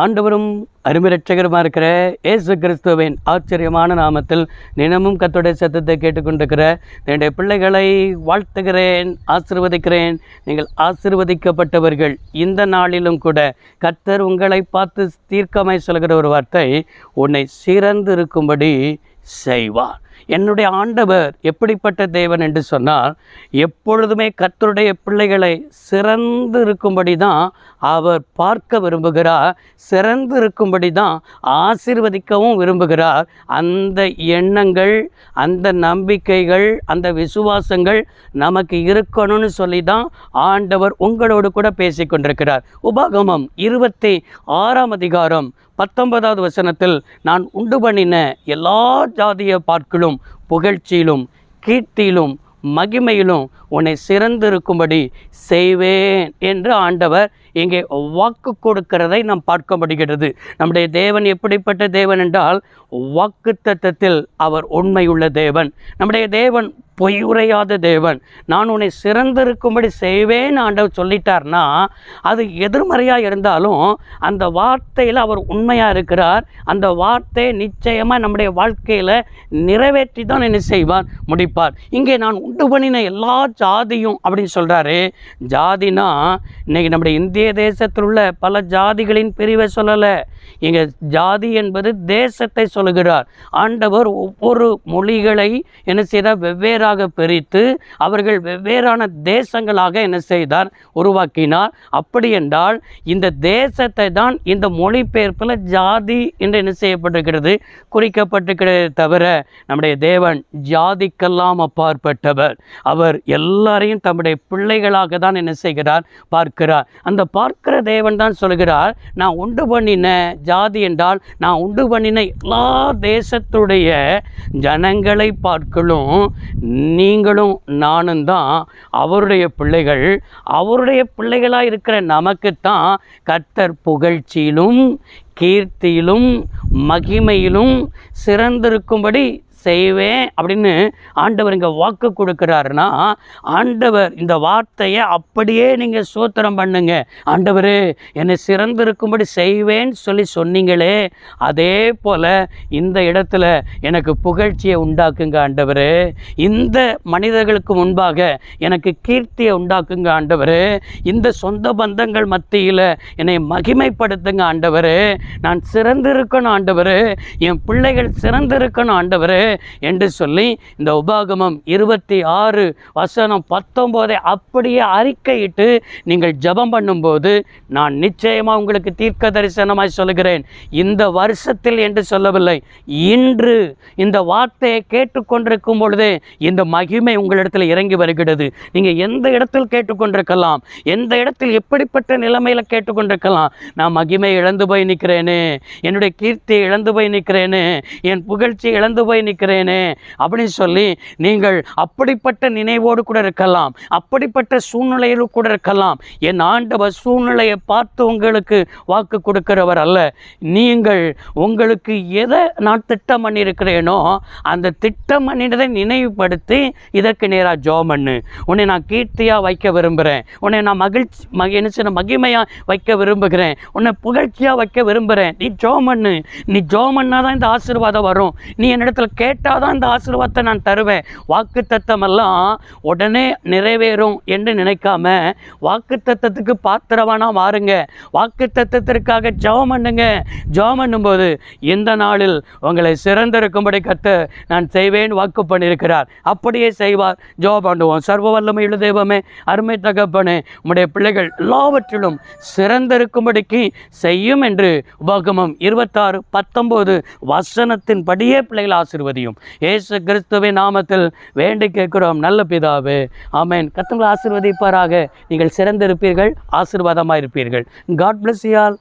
ஆண்டவரும் அருமிரட்சகருமா இருக்கிற இயேசு கிறிஸ்துவின் ஆச்சரியமான நாமத்தில் தினமும் கத்தோடைய சத்தத்தை கேட்டுக்கொண்டிருக்கிற என்னுடைய பிள்ளைகளை வாழ்த்துகிறேன் ஆசிர்வதிக்கிறேன். நீங்கள் ஆசிர்வதிக்கப்பட்டவர்கள் இந்த நாளிலும் கூட கர்த்தர் உங்களை பார்த்து தீர்க்கமாய் சொல்கிற ஒரு வார்த்தை உன்னை சிறந்து இருக்கும்படி செய்வார். என்னுடைய ஆண்டவர் எப்படிப்பட்ட தேவன் என்று சொன்னால் எப்பொழுதுமே கத்தருடைய பிள்ளைகளை சிறந்து இருக்கும்படி தான் அவர் பார்க்க விரும்புகிறார் சிறந்து இருக்கும்படி தான் ஆசிர்வதிக்கவும் விரும்புகிறார். அந்த எண்ணங்கள் அந்த நம்பிக்கைகள் அந்த விசுவாசங்கள் நமக்கு இருக்கணும்னு சொல்லி தான் ஆண்டவர் உங்களோடு கூட பேசி கொண்டிருக்கிறார். உபாகமம் இருபத்தி ஆறாம் அதிகாரம் பத்தொன்பதாவது வசனத்தில் நான் உண்டு பண்ணின எல்லா ஜாதிய பார்க்கிலும் புகழ்ச்சியிலும் கீர்த்தியிலும் மகிமையிலும் உன்னை சிறந்திருக்கும்படி செய்வேன் என்று ஆண்டவர் இங்கே வாக்கு கொடுக்கிறதை நாம் பார்க்க முடிகிறது நம்முடைய தேவன் எப்படிப்பட்ட தேவன் என்றால் வாக்கு தத்தத்தில் அவர் உண்மையுள்ள தேவன். நம்முடைய தேவன் பொய் உரையாத தேவன். நான் உன்னை சிறந்திருக்கும்படி செய்வேன் ஆண்டவர் சொல்லிட்டார்னா அது எதிர்மறையாக இருந்தாலும் அந்த வார்த்தையில் அவர் உண்மையாக இருக்கிறார். அந்த வார்த்தையை நிச்சயமாக நம்முடைய வாழ்க்கையில் நிறைவேற்றி தான் என்ன செய்வார் முடிப்பார். இங்கே நான் உண்டு பண்ணின எல்லா ஜாதியும் அப்படின்னு சொல்கிறாரு ஜாதினா இன்றைக்கி நம்முடைய இந்திய தேசத்தில் உள்ள பல ஜாதிகளின் பிரிவை சொல்லலை. இங்கே ஜாதி என்பது தேசத்தை சொல்லுகிறார். ஆண்டவர் ஒவ்வொரு மொழிகளை என்ன செய்தார்? வெவ்வேறாக பிரித்து அவர்கள் வெவ்வேறான தேசங்களாக என்ன செய்தார்? உருவாக்கினார். அப்படி என்றால் இந்த தேசத்தை தான் இந்த மொழிபெயர்ப்பில் ஜாதி என்று என்ன செய்யப்பட்டிருக்கிறது? குறிக்கப்பட்டிருக்கிறதே தவிர நம்முடைய தேவன் ஜாதிக்கெல்லாம் அப்பாற்பட்டவர். அவர் எல்லாரையும் தம்முடைய பிள்ளைகளாக தான் என்ன செய்கிறார்? பார்க்கிறார். அந்த பார்க்கிற தேவன் தான் சொல்கிறார் நான் உண்டு பண்ணின ஜாதி என்றால் நான் உண்டு பண்ணின எல்லா தேசத்துடைய ஜனங்களை பார்க்கலும் நீங்களும் நானும் தான் அவருடைய பிள்ளைகள். அவருடைய பிள்ளைகளாக இருக்கிற நமக்குத்தான் கர்த்தர் புகழ்ச்சியிலும் கீர்த்தியிலும் மகிமையிலும் சிறந்திருக்கும்படி செய்வேன் அப்படின்னு ஆண்டவர் இங்கே வாக்கு கொடுக்குறாருன்னா ஆண்டவர் இந்த வார்த்தையை அப்படியே நீங்கள் சோத்திரம் பண்ணுங்க. ஆண்டவர் என்னை சிறந்திருக்கும்படி செய்வேன்னு சொல்லி சொன்னீங்களே அதே போல் இந்த இடத்துல எனக்கு புகழ்ச்சியை உண்டாக்குங்க ஆண்டவர். இந்த மனிதர்களுக்கு முன்பாக எனக்கு கீர்த்தியை உண்டாக்குங்க ஆண்டவர். இந்த சொந்த பந்தங்கள் மத்தியில் என்னை மகிமைப்படுத்துங்க ஆண்டவர். நான் சிறந்திருக்கணும் ஆண்டவர். என் பிள்ளைகள் சிறந்திருக்கணும் ஆண்டவர். என்று சொல்லி இந்த உபாகமம் இருபத்தி ஆறு வசனம் பத்தொம்போதை அப்படியே அறிக்கையிட்டு நீங்கள் ஜெபம் பண்ணும்போது நான் நிச்சயமாக உங்களுக்கு தீர்க்க தரிசனமாய் சொல்லுகிறேன். இந்த வருஷத்தில் என்று சொல்லவில்லை. இன்று இந்த வார்த்தையை கேட்டுக்கொண்டிருக்கும் பொழுதே இந்த மகிமை உங்களிடத்தில் இறங்கி வருகிறது. நீங்கள் எந்த இடத்தில் கேட்டுக்கொண்டிருக்கலாம்? எந்த இடத்தில் எப்படிப்பட்ட நிலைமையில் கேட்டுக்கொண்டிருக்கலாம்? நான் மகிமை இழந்து போய் நிற்கிறேனே. என்னுடைய கீர்த்தி இழந்து போய் நிற்கிறேனே. என் புகழ்ச்சி இழந்து போய் நிற்கிறேனே. இருக்கிறேனே அப்படின்னு சொல்லி நீங்கள் அப்படிப்பட்ட நினைவோடு கூட இருக்கலாம் அப்படிப்பட்ட சூழ்நிலையில் கூட இருக்கலாம். என் ஆண்டவர் சூழ்நிலையை பார்த்து உங்களுக்கு வாக்கு கொடுக்கிறவர் அல்ல. நீங்கள் உங்களுக்கு எதை நான் திட்டம் பண்ணியிருக்கிறேனோ அந்த திட்டம் பண்ணினதை நினைவுபடுத்தி இதற்கு நேராக ஜோ பண்ணு. உன்னை நான் கீர்த்தியாக வைக்க விரும்புகிறேன் உன்னை நான் மகிழ்ச்சி மகி என்ன மகிமையாக வைக்க விரும்புகிறேன். உன்னை புகழ்ச்சியாக வைக்க விரும்புகிறேன் நீ ஜோ பண்ணு. நீ ஜோ பண்ணால் தான் இந்த ஆசீர்வாதம் வரும். நீ என்னிடத்துல கேட்டால் தான் இந்த ஆசீர்வாதத்தை நான் தருவேன். வாக்கு தத்தமெல்லாம் உடனே நிறைவேறும் என்று நினைக்காம வாக்கு தத்தத்துக்கு பாத்திரவானா மாறுங்க. வாக்கு தத்தத்திற்காக ஜெபம் பண்ணுங்க. ஜெபம் பண்ணும்போது இந்த நாளில் உங்களை சிறந்திருக்கும்படி கத்த நான் செய்வேன் வாக்கு பண்ணியிருக்கிறார். அப்படியே செய்வார். ஜெபம் பண்ணுவோம். சர்வ வல்லமையுள்ள தெய்வமே அருமை தகப்பனே உடைய பிள்ளைகள் எல்லாவற்றிலும் சிறந்திருக்கும்படிக்கு செய்யும் என்று உபகமம் இருபத்தாறு பத்தொம்போது வசனத்தின் படியே பிள்ளைகள் முடியும். ஏசு கிறிஸ்துவின் நாமத்தில் வேண்டி கேட்கிறோம். நல்ல பிதாவே ஆமேன். கத்தங்களை ஆசீர்வதிப்பாராக. நீங்கள் சிறந்திருப்பீர்கள் ஆசிர்வாதமாக இருப்பீர்கள் காட் பிளஸ் யால்